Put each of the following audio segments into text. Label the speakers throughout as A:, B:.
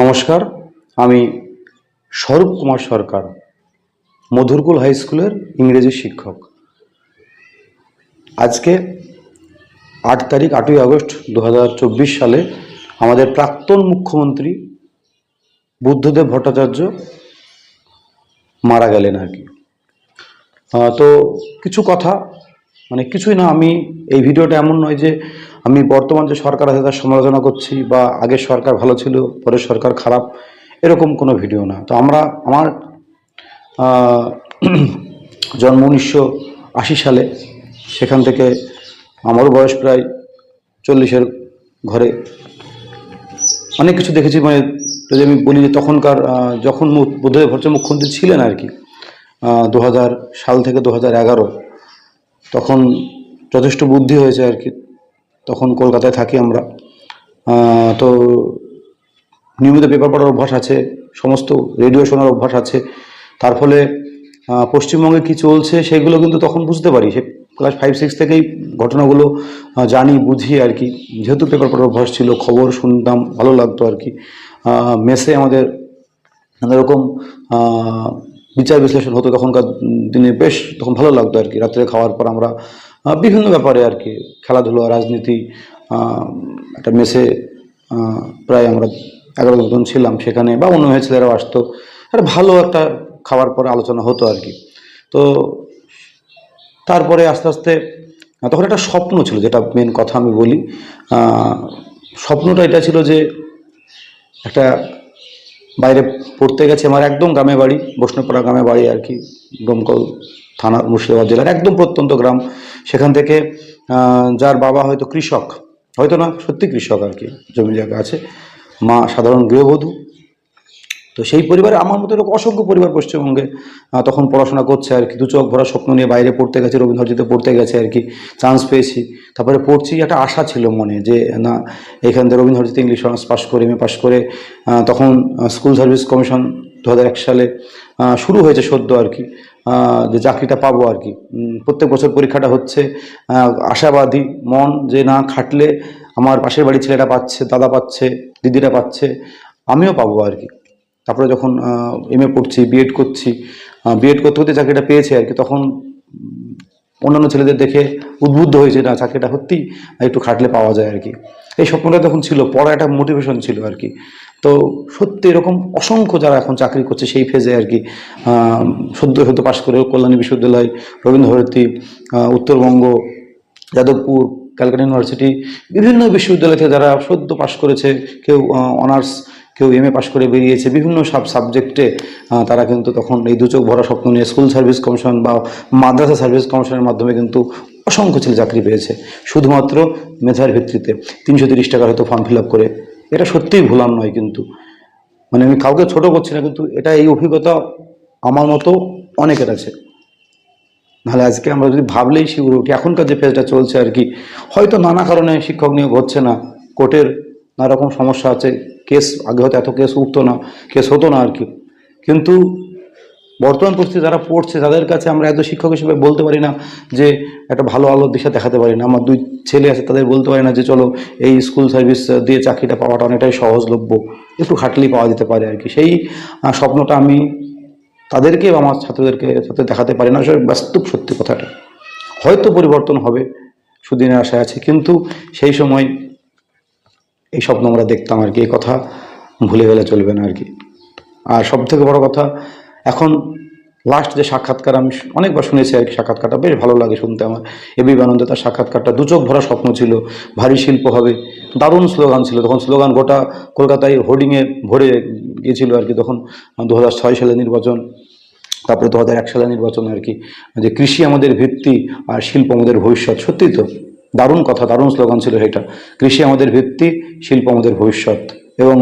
A: নমস্কার, আমি স্বরূপ কুমার সরকার, মধুরকুল হাই স্কুলের ইংরেজি শিক্ষক। আজকে আট তারিখ আটই আগস্ট দু হাজার চব্বিশ সালে আমাদের প্রাক্তন মুখ্যমন্ত্রী বুদ্ধদেব ভট্টাচার্য মারা গেলেন আর কি। তো কিছু কথা মানে কিছুই না, আমি এই ভিডিওটা এমন নয় যে আমি বর্তমান যে সরকার আছে, তার সমালোচনা করছি বা আগের সরকার ভালো ছিল, পরের সরকার খারাপ, এরকম কোনো ভিডিও না। তো আমরা, আমার জন্ম উনিশশো আশি সালে, সেখান থেকে আমারও বয়স প্রায় চল্লিশের ঘরে। অনেক কিছু দেখেছি মানে যদি আমি বলি যে তখনকার যখন বুদ্ধদেব ভট্টাচার্য মুখ্যমন্ত্রী ছিলেন আর কি দু হাজার সাল থেকে দু তখন যথেষ্ট বুদ্ধি হয়েছে আর কি। তখন কলকাতায় থাকি আমরা। তো নিয়মিত পেপার পড়ার অভ্যাস আছে, সমস্ত রেডিও শোনার অভ্যাস আছে। তার ফলে পশ্চিমবঙ্গে কি চলছে সেগুলো কিন্তু তখন বুঝতে পারি। সে ক্লাস ফাইভ সিক্স থেকেই ঘটনাগুলো জানি, বুঝি আর কি। যেহেতু পেপার পড়ার অভ্যাস ছিল, খবর শুনতাম, ভালো লাগতো আর কি। মেসে আমাদের নানা রকম বিচার বিশ্লেষণ হতো তখনকার দিনে বেশ, তখন ভালো লাগতো আর কি। রাত্রে খাওয়ার পর আমরা বিভিন্ন ব্যাপারে আর কি, খেলাধুলা, রাজনীতি একটা মেসে প্রায় আমরা এগারো জন ছিলাম সেখানে বা অন্য ছেলেরাও আসতো। একটা ভালো একটা খাওয়ার পরে আলোচনা হতো আর কি। তো তারপরে আস্তে আস্তে, তখন একটা স্বপ্ন ছিল, যেটা মেন কথা আমি বলি স্বপ্নটা এটা ছিল যে একটা বাইরে পড়তে গেছে আমার একদম গ্রামে বাড়ি, বৈষ্ণবপাড়া গ্রামে বাড়ি আর কি, দমকল থানা, মুর্শিদাবাদ জেলার একদম প্রত্যন্ত গ্রাম। সেখান থেকে যার বাবা হয়তো কৃষক, হয়তো না, সত্যি কৃষক আর কি জমি জায়গা আছে। মা সাধারণ গৃহবধূ। তো সেই পরিবারে আমার মতো এরকম অসংখ্য পরিবার পশ্চিমবঙ্গে তখন পড়াশোনা করছে আর কি দু চোখ ভরা স্বপ্ন নিয়ে বাইরে পড়তে গেছে রবীন্দ্রজিতে পড়তে গেছে আর কি চান্স পেয়েছি। তারপরে পড়ছি, একটা আশা ছিল মনে যে, না, এখান থেকে রবীন্দ্রজিতে ইংলিশ অনার্স পাশ করে এম পাশ করে তখন স্কুল সার্ভিস কমিশন দু সালে শুরু হয়েছে সদ্য আর কি। যে চাকরিটা পাবো আর কি। প্রত্যেক বছর পরীক্ষাটা হচ্ছে। আশাবাদী মন যে না খাটলে আমার পাশের বাড়ির ছেলেটা পাচ্ছে, দাদা পাচ্ছে, দিদিরা পাচ্ছে, আমিও পাবো আর কি। তারপরে যখন এম এ পড়ছি বিএড করছি বিএড করতে করতে চাকরিটা পেয়েছি আর কি, তখন অন্যান্য ছেলেদের দেখে উদ্বুদ্ধ হয়েছে না, চাকরিটা সত্যি একটু খাটলে পাওয়া যায় আর কি। এই স্বপ্নটা তখন ছিল, পড়া একটা মোটিভেশন ছিল আর কি। তো সত্যি এরকম অসংখ্য যারা এখন চাকরি করছে সেই ফেজে আর কি সদ্য সদ্য পাশ করে কল্যাণী বিশ্ববিদ্যালয় রবীন্দ্রভারতী উত্তরবঙ্গ, যাদবপুর, ক্যালকাটা ইউনিভার্সিটি, বিভিন্ন বিশ্ববিদ্যালয় থেকে যারা সদ্য পাশ করেছে, কেউ অনার্স, কেউ এম এ পাশ করে বেরিয়েছে, বিভিন্ন সাব সাবজেক্টে তারা কিন্তু তখন এই দু চোখ ভরা স্বপ্ন নিয়ে স্কুল সার্ভিস কমিশন বা মাদ্রাসা সার্ভিস কমিশনের মাধ্যমে কিন্তু অসংখ্য ছেলে চাকরি পেয়েছে। শুধুমাত্র মেধার ভিত্তিতে তিনশো তিরিশ টাকার হয়তো ফর্ম ফিল আপ করে এটা সত্যিই ভুলাম নয় কিন্তু। মানে আমি কাউকে ছোট করছি না, কিন্তু এটা এই অভিজ্ঞতা আমার মতো অনেকের আছে। নাহলে আজকে আমরা যদি ভাবলেই শিউরে উঠি, এখনকার যে ফেজটা চলছে আর কি, হয়তো নানা কারণে শিক্ষক নিয়োগ হচ্ছে না, কোর্টের নানা রকম সমস্যা আছে কেস আগে হয়তো এত কেস উঠতো না কেস হতো না আর কি। কিন্তু বর্তমান পরিস্থিতি যারা পড়ছে, তাদের কাছে আমরা এত শিক্ষক হিসেবে বলতে পারি না যে একটা ভালো আলোর দিশা দেখাতে পারি না। আমার দুই ছেলে আছে, তাদের বলতে পারি না যে চলো এই স্কুল সার্ভিস দিয়ে চাকরিটা পাওয়াটা অনেকটাই সহজলভ্য। একটু খাটলেই পাওয়া যেতে পারে আর কি। সেই স্বপ্নটা আমি তাদেরকে আমার ছাত্রদেরকে সাথে দেখাতে পারি না, আসলে বাস্তব সত্যি কথাটা। হয়তো পরিবর্তন হবে, সুদিনের আশায় আছে, কিন্তু সেই সময় এই স্বপ্ন আমরা দেখতাম আর কি, এই কথা ভুলে গেলে চলবে না আর কি। আর সবথেকে বড় কথা এখন লাস্ট যে সাক্ষাৎকার আমি অনেকবার শুনেছি আর কি, সাক্ষাৎকারটা বেশ ভালো লাগে শুনতে আমার। এবি আনন্দ তার সাক্ষাৎকারটা দু চোখ ভরা স্বপ্ন ছিল, ভারী শিল্প হবে। দারুণ স্লোগান ছিল, তখন স্লোগান গোটা কলকাতায় হোর্ডিংয়ে ভরে গিয়েছিল আর কি, তখন দু সালে নির্বাচন, তারপরে দু হাজার এক সালে নির্বাচন আর কি। যে কৃষি আমাদের ভিত্তি আর শিল্প আমাদের ভবিষ্যৎ সত্যি তো দারুণ কথা, দারুণ স্লোগান ছিল সেটা কৃষি আমাদের ভিত্তি, শিল্প আমাদের ভবিষ্যৎ। এবং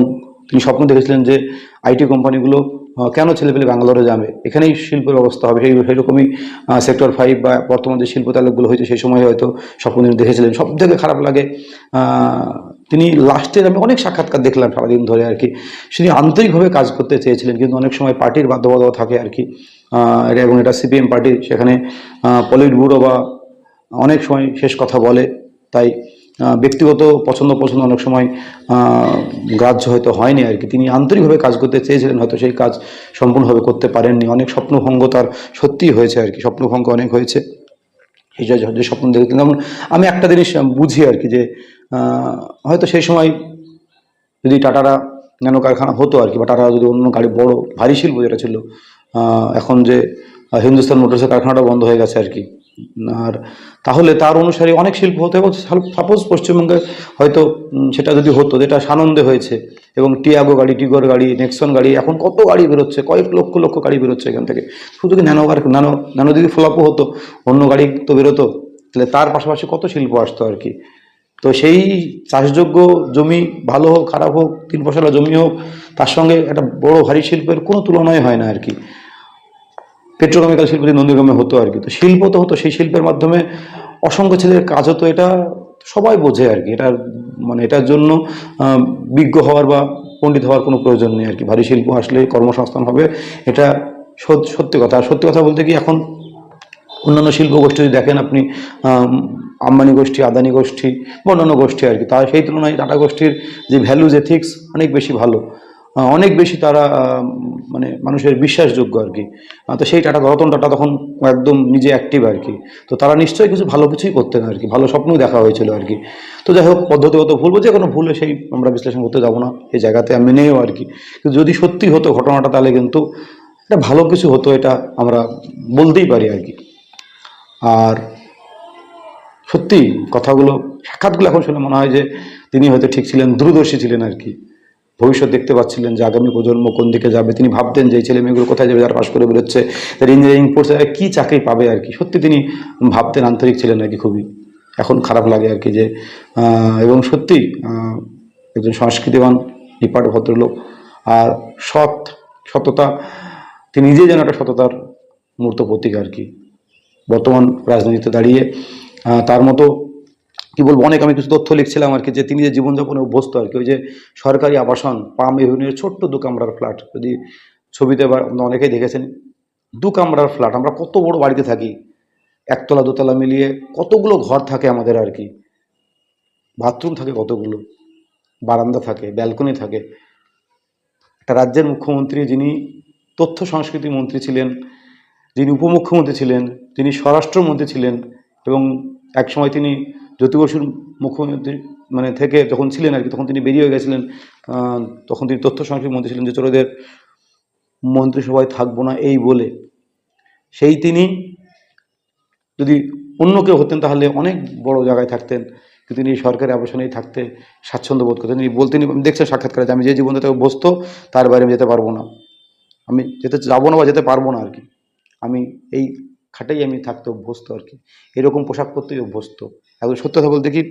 A: তিনি স্বপ্ন দেখেছিলেন যে আইটি কোম্পানিগুলো কেন ছেলেপেলে ব্যাঙ্গালোরে যাবে? এখানেই শিল্পের ব্যবস্থা হবে। সেই সেরকমই সেক্টর ফাইভ বা বর্তমান যে শিল্প তালুকগুলো হয়েছে, সেই সময় হয়তো স্বপ্ন তিনি দেখেছিলেন। সব থেকে খারাপ লাগে। তিনি লাস্টের আমি অনেক সাক্ষাৎকার দেখলাম সারাদিন ধরে আর কি। তিনি আন্তরিকভাবে কাজ করতে চেয়েছিলেন, কিন্তু অনেক সময় পার্টির বাধ্যবাধকতা থাকে আর কি। এবং এটা সিপিএম পার্টি, সেখানে পলিট ব্যুরো বা অনেক সময় শেষ কথা বলে। তাই ব্যক্তিগত পছন্দ পছন্দ অনেক সময় গ্রাহ্য হয়তো হয়নি আর কি। তিনি আন্তরিকভাবে কাজ করতে চেয়েছিলেন, হয়তো সেই কাজ সম্পূর্ণভাবে করতে পারেননি। অনেক স্বপ্নভঙ্গ তার সত্যিই হয়েছে আর কি, স্বপ্নভঙ্গ অনেক হয়েছে। এই যে স্বপ্ন দেখতেন যেমন আমি একটা জিনিস বুঝি আর কি যে হয়তো সেই সময় যদি টাটারা ন্যানো কারখানা হতো আর কি, বা টাটা যদি অন্য গাড়ি, বড় ভারী শিল্প যেটা ছিল এখন যে হিন্দুস্তান মোটরসের কারখানাটা বন্ধ হয়ে গেছে আর কি। আর তাহলে তার অনুসারে অনেক শিল্প হতো এবং সাপোজ পশ্চিমবঙ্গে হয়তো সেটা যদি হতো, যেটা সানন্দে হয়েছে, এবং টিয়াগো গাড়ি, টিগর গাড়ি, নেক্সন গাড়ি, এখন কত গাড়ি বেরোচ্ছে, কয়েক লক্ষ লক্ষ গাড়ি বেরোচ্ছে এখান থেকে। শুধু কি ন্যানো কার- ন্যানো ন্যানো যদি ফ্লপও হতো, অন্য গাড়ি তো বেরোতো, তাহলে তার পাশাপাশি কত শিল্প আসতো আর কি? তো সেই চাষযোগ্য জমি ভালো হোক, খারাপ হোক, তিন ফসলা জমি হোক, তার সঙ্গে একটা বড় ভারী শিল্পের কোনো তুলনাই হয় না আর কি। পেট্রোকেমিক্যাল শিল্প যে নন্দীগ্রামে হতো আর কি। তো শিল্প তো হতো, সেই শিল্পের মাধ্যমে অসংখ্য ছেলের কাজ হতো, এটা সবাই বোঝে আর কি। এটার মানে এটার জন্য বিজ্ঞ হওয়ার বা পণ্ডিত হওয়ার কোনো প্রয়োজন নেই আর কি। ভারী শিল্প আসলে কর্মসংস্থান হবে, এটা সত- সত্যি কথা। আর সত্যি কথা বলতে কি, এখন অন্যান্য শিল্প গোষ্ঠী যদি দেখেন আপনি আম্বানি গোষ্ঠী, আদানি গোষ্ঠী বা অন্যান্য গোষ্ঠী আর কি, তার সেই তুলনায় টাটা গোষ্ঠীর যে ভ্যালুজ এথিক্স অনেক বেশি ভালো। অনেক বেশি তারা মানে মানুষের বিশ্বাসযোগ্য আর কি। তো সেই টাটা রতন টাটা তখন একদম নিজে অ্যাক্টিভ আর কি। তো তারা নিশ্চয়ই কিছু ভালো কিছুই করতেন আর কি, ভালো স্বপ্নই দেখা হয়েছিল আর কি। তো যাই হোক, পদ্ধতিগত ভুল যে কোনো ভুলে, সেই আমরা বিশ্লেষণ করতে যাব না, এই জায়গাতে আমি নেও আর কি। কিন্তু যদি সত্যি হতো ঘটনাটা, তাহলে কিন্তু এটা ভালো কিছু হতো, এটা আমরা বলতেই পারি আর কি। আর সত্যি কথাগুলো, সাক্ষাৎগুলো এখন শুনে মনে হয় যে তিনি হয়তো ঠিক ছিলেন, দূরদর্শী ছিলেন আর কি। ভবিষ্যৎ দেখতে পাচ্ছিলেন যে আগামী প্রজন্ম কোন দিকে যাবে। তিনি ভাবতেন যে এই ছেলে মেয়েগুলো কোথায় যাবে, যারা পাশ করে বেরোচ্ছে তার ইঞ্জিনিয়ারিং পড়ছে তারা কী চাকরি পাবে আর কি। সত্যি তিনি ভাবতেন আন্তরিক ছিলেন আর কি খুবই। এখন খারাপ লাগে আর কি যে এবং সত্যি একজন সংস্কৃতিবান, নিপাট ভদ্রলোক। আর সৎ, সততা, তিনি নিজেই যেন একটা সততার মূর্ত প্রতীক আর কি। বর্তমান রাজনীতিতে দাঁড়িয়ে তার মতো কি বলব, অনেক আমি কিছু তথ্য লিখছিলাম আর কি, যে তিনি যে জীবনযাপনে অভ্যস্ত আর কি, ওই যে সরকারি আবাসন, পাম এভিনিউর ছোট্ট দু কামরার ফ্ল্যাট, যদি ছবিতে আপনারা অনেকেই দেখেছেন, দু কামরার ফ্ল্যাট, আমরা কত বড় বাড়িতে থাকি, একতলা দোতলা মিলিয়ে কতগুলো ঘর থাকে আমাদের আর কি, বাথরুম থাকে কতগুলো, বারান্দা থাকে, ব্যালকনি থাকে, একটা রাজ্যের মুখ্যমন্ত্রী যিনি তথ্য সংস্কৃতি মন্ত্রী ছিলেন, যিনি উপমুখ্যমন্ত্রী ছিলেন তিনি স্বরাষ্ট্রমন্ত্রী ছিলেন এবং একসময় তিনি জ্যোতি বসুর মুখ্যমন্ত্রী মানে থেকে যখন ছিলেন আর কি, তখন তিনি বেরিয়ে গেছিলেন তখন তিনি তথ্য সংস্কৃতি মন্ত্রী ছিলেন যে চোরদের মন্ত্রিসভায় থাকব না এই বলে। সেই তিনি যদি অন্য কেউ হতেন তাহলে অনেক বড় জায়গায় থাকতেন, কিন্তু তিনি সরকারি আবাসনেই থাকতে স্বাচ্ছন্দ্য বোধ করতেন। তিনি বলতেন দেখছেন সাক্ষাৎকারে যে আমি যে জীবনটাতে অভ্যস্ত তার বাইরে আমি যেতে পারব না। আমি যেতে যাব না বা যেতে পারব না আর কি। আমি এই খাটেই আমি থাকতে অভ্যস্ত আর কি। এরকম পোশাক পরতেই অভ্যস্ত। একদম সত্য কথা বলতে কি,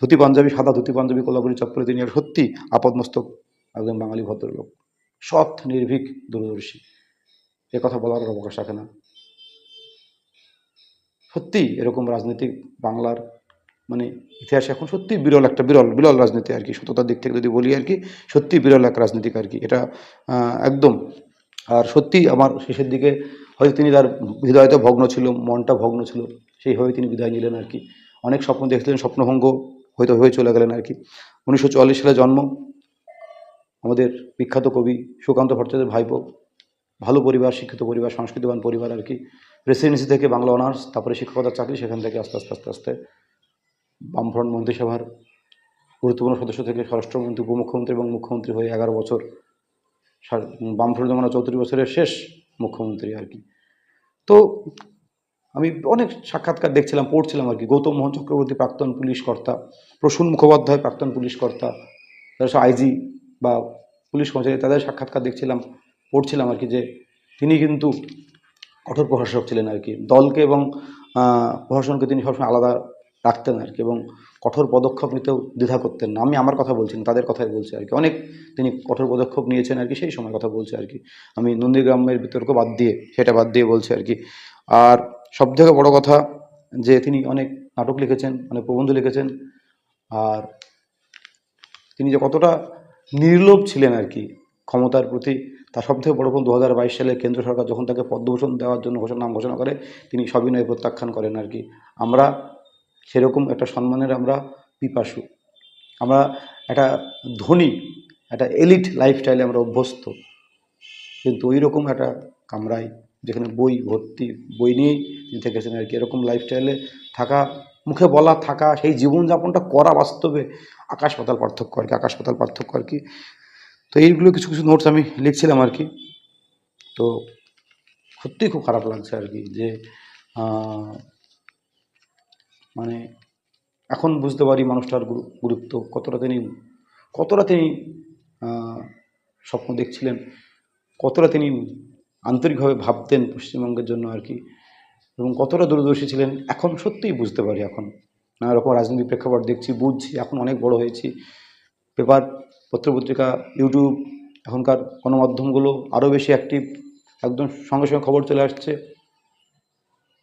A: ধুতি পাঞ্জাবি, সাদা ধুতি পাঞ্জাবি কোলাপুরি চপ্পলে তিনি সত্যি আপদমস্তক একজন বাঙালি ভদ্রলোক। সৎ, নির্ভীক, দূরদর্শী। এ কথা বলার অবকাশ রাখে না। সত্যি এরকম রাজনীতিক বাংলার মানে ইতিহাসে এখন সত্যি বিরল একটা বিরল বিরল রাজনীতি আর কি। সততার দিক থেকে যদি বলি আর কি, সত্যি বিরল এক রাজনীতিক আর কি। এটা একদম। আর সত্যি আমার শেষের দিকে হয়তো তিনি তার হৃদয়টা ভগ্ন ছিল, মনটা ভগ্ন ছিল সেই হয়ে তিনি বিদায় নিলেন আর কি। অনেক স্বপ্ন দেখছিলেন, স্বপ্নভঙ্গ হয়তো হয়ে চলে গেলেন আর কি। উনিশশো চুয়াল্লিশ সালে জন্ম আমাদের বিখ্যাত কবি সুকান্ত ভট্টাচার্যের ভাইপো। ভালো পরিবার, শিক্ষিত পরিবার, সংস্কৃতিবান পরিবার আর কি। প্রেসিডেন্সি থেকে বাংলা অনার্স তারপরে শিক্ষকতার চাকরি, সেখান থেকে আস্তে আস্তে আস্তে আস্তে বামফ্রন্ট মন্ত্রিসভার গুরুত্বপূর্ণ সদস্য থেকে স্বরাষ্ট্রমন্ত্রী, উপমুখ্যমন্ত্রী এবং মুখ্যমন্ত্রী হয়ে এগারো বছর বামফ্রন্ট জমানা চৌত্রিশ বছরের শেষ মুখ্যমন্ত্রী আর কি। তো আমি অনেক সাক্ষাৎকার দেখছিলাম, পড়ছিলাম আর কি। গৌতম মোহন চক্রবর্তী প্রাক্তন পুলিশ কর্তা, প্রসূন মুখোপাধ্যায় প্রাক্তন পুলিশ কর্তা, তাদের আইজি বা পুলিশ কর্মচারী, তাদের সাক্ষাৎকার দেখছিলাম, পড়ছিলাম আর কি যে তিনি কিন্তু কঠোর প্রশাসক ছিলেন আর কি। দলকে এবং প্রশাসনকে তিনি সবসময় আলাদা রাখতেন আর কি এবং কঠোর পদক্ষেপ নিতেও দ্বিধা করতেন না। আমি আমার কথা বলছি না, তাদের কথাই বলছি আর কি। অনেক তিনি কঠোর পদক্ষেপ নিয়েছেন আর কি, সেই সময় কথা বলছে আর কি। আমি নন্দীগ্রামের বিতর্ক বাদ দিয়ে, সেটা বাদ দিয়ে বলছি আর কি। আর সব থেকে বড় কথা যে তিনি অনেক নাটক লিখেছেন, অনেক প্রবন্ধ লিখেছেন। আর তিনি যে কতটা নির্লোভ ছিলেন আর কি ক্ষমতার প্রতি তার সব থেকে বড় কোন দু সালে কেন্দ্র সরকার যখন তাকে পদ্মভূষণ দেওয়ার জন্য ঘোষণা, নাম ঘোষণা করে, তিনি সবিনয় প্রত্যাখ্যান করেন আর কি। আমরা সেরকম একটা সম্মানের আমরা পিপাসু। আমরা একটা ধনী, একটা এলিট লাইফস্টাইলে আমরা অভ্যস্ত। কিন্তু ওই রকম একটা কামরায় যেখানে বই ভর্তি বই নিয়েই তিনি থেকেছেন আর কি। এরকম লাইফস্টাইলে থাকা, মুখে বলা থাকা, সেই জীবনযাপনটা করা বাস্তবে আকাশ পাতাল পার্থক্য আর কি, আকাশ পাতাল পার্থক্য আর কি। তো এইগুলো কিছু কিছু নোটস আমি লিখছিলাম আর কি। তো সত্যিই খুব খারাপ লাগছে আর কি যে মানে এখন বুঝতে পারি মানুষটার গুরুত্ব কতটা তিনি কতটা তিনি স্বপ্ন দেখছিলেন, কতটা তিনি আন্তরিকভাবে ভাবতেন পশ্চিমবঙ্গের জন্য আর কি। এবং কতটা দূরদর্শী ছিলেন এখন সত্যিই বুঝতে পারি এখন। নানা রকম রাজনৈতিক প্রেক্ষাপট দেখছি বুঝছি এখন অনেক বড় হয়েছি। পেপার পত্রপত্রিকা ইউটিউব এখনকার গণমাধ্যমগুলো আরও বেশি অ্যাক্টিভ একদম সঙ্গে সঙ্গে খবর চলে আসছে।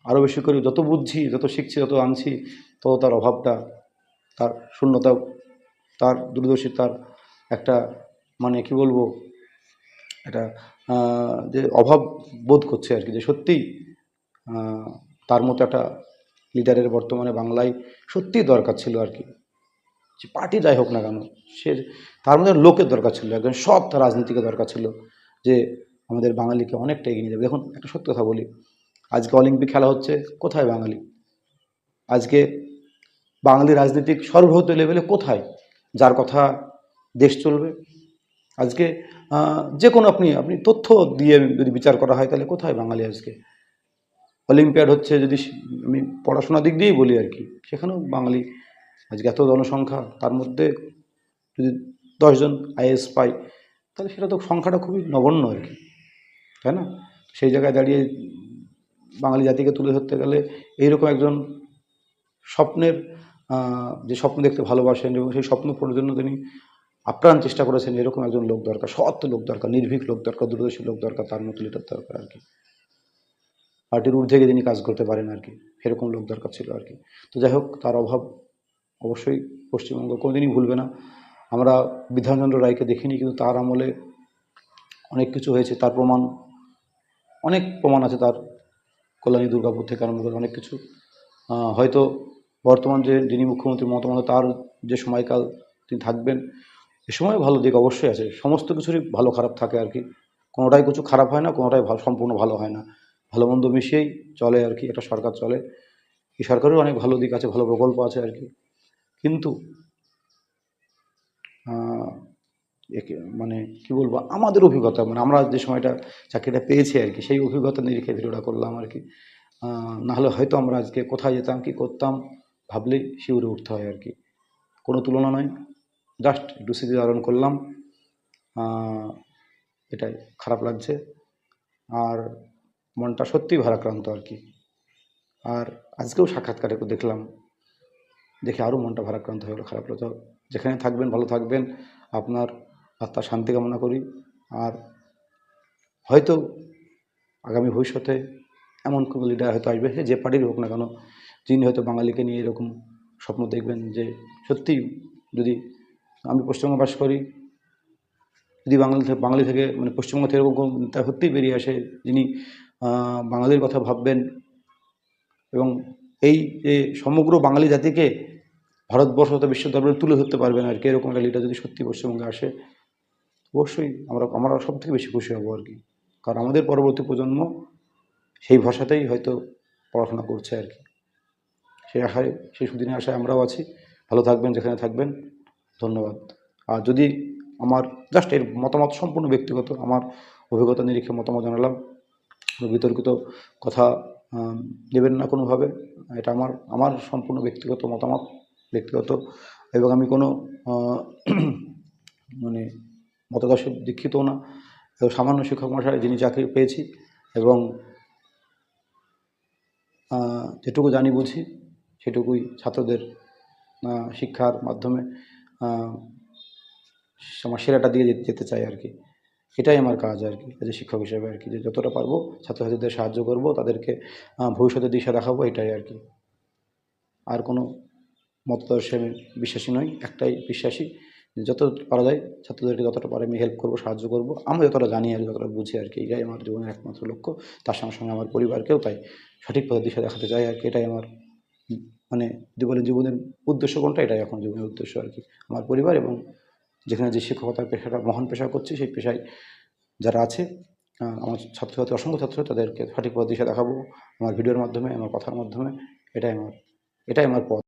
A: আরও বেশি করে যত বুঝছি যত শিখছি যত আনছি তত তার অভাবটা তার শূন্যতা তার দূরদর্শিতার একটা মানে কি বলব আহ, যে অভাব বোধ করছে আর কি, যে সত্যিই তার মতো একটা লিডারের বর্তমানে বাংলায় সত্যিই দরকার ছিল আর কি। যে পার্টি যাই হোক না কেন, সে তার মধ্যে লোকের দরকার ছিল, একজন সৎ রাজনীতিকে দরকার ছিল, যে আমাদের বাঙালিকে অনেকটা এগিয়ে যাবে। দেখুন, একটা সত্য কথা বলি, আজকে অলিম্পিক খেলা হচ্ছে কোথায় বাঙালি? আজকে বাঙালি রাজনীতিক সর্বভৌত লেভেলে কোথায়? যার কথা দেশ চলবে। আজকে যে কোনো আপনি আপনি তথ্য দিয়ে যদি বিচার করা হয়, তাহলে কোথায় বাঙালি আজকে? অলিম্পিয়াড হচ্ছে যদি আমি পড়াশোনার দিক দিয়েই বলি আর কি, সেখানেও বাঙালি আজকে এত জনসংখ্যা, তার মধ্যে যদি দশজন আইএস পাই তাহলে সেটা তো সংখ্যাটা খুবই নগণ্য আর কি, তাই না? সেই জায়গায় দাঁড়িয়ে বাঙালি জাতিকে তুলে ধরতে গেলে এইরকম একজন স্বপ্নের যে স্বপ্ন দেখতে ভালোবাসেন এবং সেই স্বপ্ন পূরণের জন্য তিনি আপ্রাণ চেষ্টা করেছেন, এরকম একজন লোক দরকার, সৎ লোক দরকার, নির্ভীক লোক দরকার, দূরদর্শী লোক দরকার, তার মতো লিডার দরকার আর কি। পার্টির ঊর্ধ্বে তিনি কাজ করতে পারেন আর কি সেরকম লোক দরকার ছিল আর কি। তো যাই হোক, তার অভাব অবশ্যই পশ্চিমবঙ্গ কোনোদিনই ভুলবে না। আমরা বিধানচন্দ্র রায়কে দেখিনি, কিন্তু তার আমলে অনেক কিছু হয়েছে, তার প্রমাণ, অনেক প্রমাণ আছে তার কল্যাণী দুর্গাপুর থেকে আরম্ভ করে অনেক কিছু। হয়তো বর্তমান যে যিনি মুখ্যমন্ত্রী মমতা তার যে সময়কাল তিনি থাকবেন এ সময় ভালো দিক অবশ্যই আছে। সমস্ত কিছুরই ভালো খারাপ থাকে আর কি। কোনোটাই কিছু খারাপ হয় না, কোনোটাই ভালো সম্পূর্ণ ভালো হয় না। ভালো মন্দ মিশিয়েই চলে আর কি, একটা সরকার চলে। এই সরকারের অনেক ভালো দিক আছে, ভালো প্রকল্প আছে আর কি। কিন্তু একে মানে কি বলব, আমাদের অভিজ্ঞতা মানে আমরা যে সময়টা চাকরিটা পেয়েছি আর কি, সেই অভিজ্ঞতা নিরিখে ভিডিওটা করলাম আর কি। নাহলে হয়তো আমরা আজকে কোথায় যেতাম, কি করতাম, ভাবলেই শিউরে উঠতে হয় আর কি। কোনো তুলনা নয়। জাস্ট একটু স্মৃতি ধারণ করলাম। এটাই খারাপ লাগছে। আর মনটা সত্যিই ভারাক্রান্ত আর কি। আর আজকেও সাক্ষাৎকারে দেখলাম। দেখে আরও মনটা ভারাক্রান্ত হয়ে গেলো, খারাপ লাগতো যেখানে থাকবেন, ভালো থাকবেন। আপনার আত্মার শান্তি কামনা করি। আর হয়তো আগামী ভবিষ্যতে এমন কোনো লিডার হয়তো আসবে যে পার্টির হোক না কেন, যিনি হয়তো বাঙালিকে নিয়ে এরকম স্বপ্ন দেখবেন যে সত্যি যদি আমি পশ্চিমবঙ্গে বাস করি। যদি বাঙালি বাঙালি থেকে মানে পশ্চিমবঙ্গ থেকে এরকম নেতা সত্যিই বেরিয়ে আসে যিনি বাঙালির কথা ভাববেন এবং এই যে সমগ্র বাঙালি জাতিকে ভারতবর্ষ তথা বিশ্ব দরবারে তুলে ধরতে পারবেন আর কি, এরকম একটা লিডার যদি সত্যি পশ্চিমবঙ্গে আসে, অবশ্যই আমরা আমরা সব থেকে বেশি খুশি হব আর কি। কারণ আমাদের পরবর্তী প্রজন্ম সেই ভাষাতেই হয়তো পড়াশোনা করছে আর কি। সেই আশায়, সেই সুদিনের আশায় আমরাও আছি। ভালো থাকবেন, যেখানে থাকবেন। ধন্যবাদ। আর যদি আমার জাস্ট এর মতামত সম্পূর্ণ ব্যক্তিগত, আমার অভিজ্ঞতা নিরিখে মতামত জানালাম বিতর্কিত কথা নেবেন না কোনোভাবে, এটা আমার আমার সম্পূর্ণ ব্যক্তিগত মতামত, ব্যক্তিগত, এবং আমি কোনো মানে মতাদর্শে দীক্ষিতও না, এবং সামান্য শিক্ষক মশাই যিনি চাকরি পেয়েছি, এবং যেটুকু জানি বুঝি, সেটুকুই ছাত্রদের শিক্ষার মাধ্যমে আমার সেরাটা দিয়ে যেতে- চাই আর কি। এটাই আমার কাজ আর কি এ শিক্ষক হিসেবে আর কি। যে যতটা পারব ছাত্রছাত্রীদের সাহায্য করব, তাদেরকে ভবিষ্যতের দিশা দেখাবো, এটাই আর কি। আর কোনো মতাদর্শে আমি বিশ্বাসী নই, একটাই বিশ্বাসী, যে যত পারা যায় ছাত্রদেরকে যতটা পারে আমি হেল্প করব, সাহায্য করব। আমি যতটা জানি আর যতটা বুঝি আর কি, এটাই আমার জীবনের একমাত্র লক্ষ্য। তার সঙ্গে সঙ্গে আমার পরিবারকেও তাই সঠিক পথের দিশা দেখাতে চাই আর কি, এটাই আমার মানে যদি বলেন জীবনের উদ্দেশ্য কোনটা, এটাই এখন জীবনের উদ্দেশ্য আর কি। আমার পরিবার এবং যেখানে যে শিক্ষকতার পেশাটা, মহান পেশা করছে, সেই পেশায় যারা আছে আমার ছাত্রছাত্রী, অসংখ্য ছাত্র তাদেরকে সঠিক পথ দিশা দেখাবো আমার ভিডিওর মাধ্যমে, আমার কথার মাধ্যমে। এটাই আমার এটাই আমার পথ।